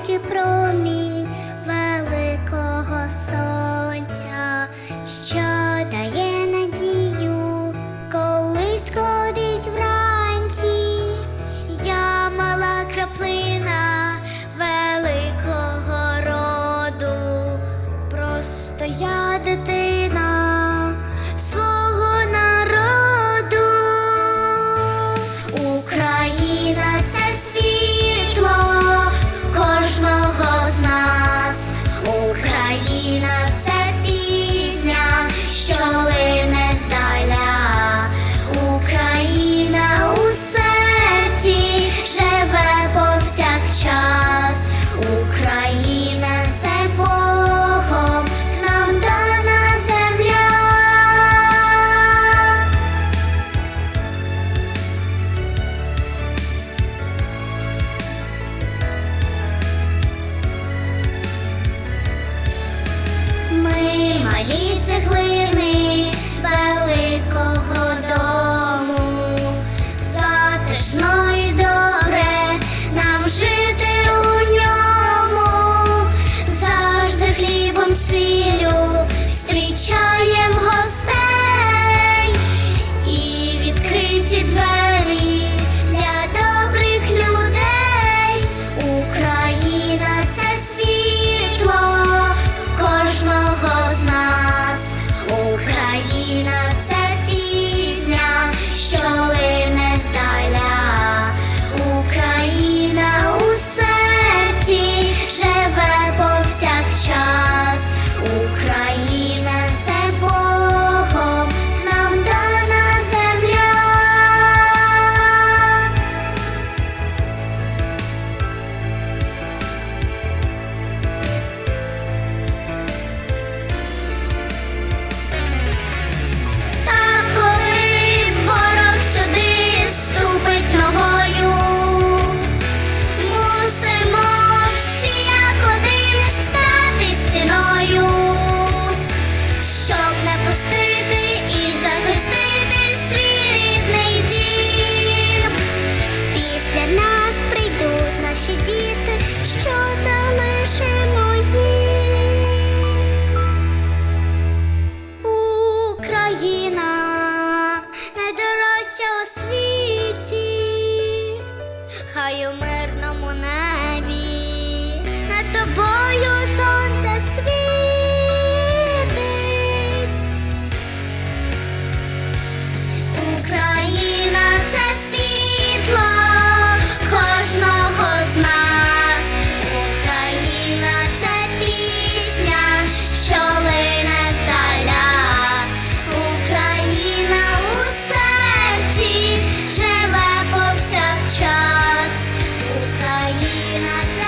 маленький промінь великого сонця, що дає надію, коли сходить вранці, я мала краплина великого роду, просто я дитина. Can I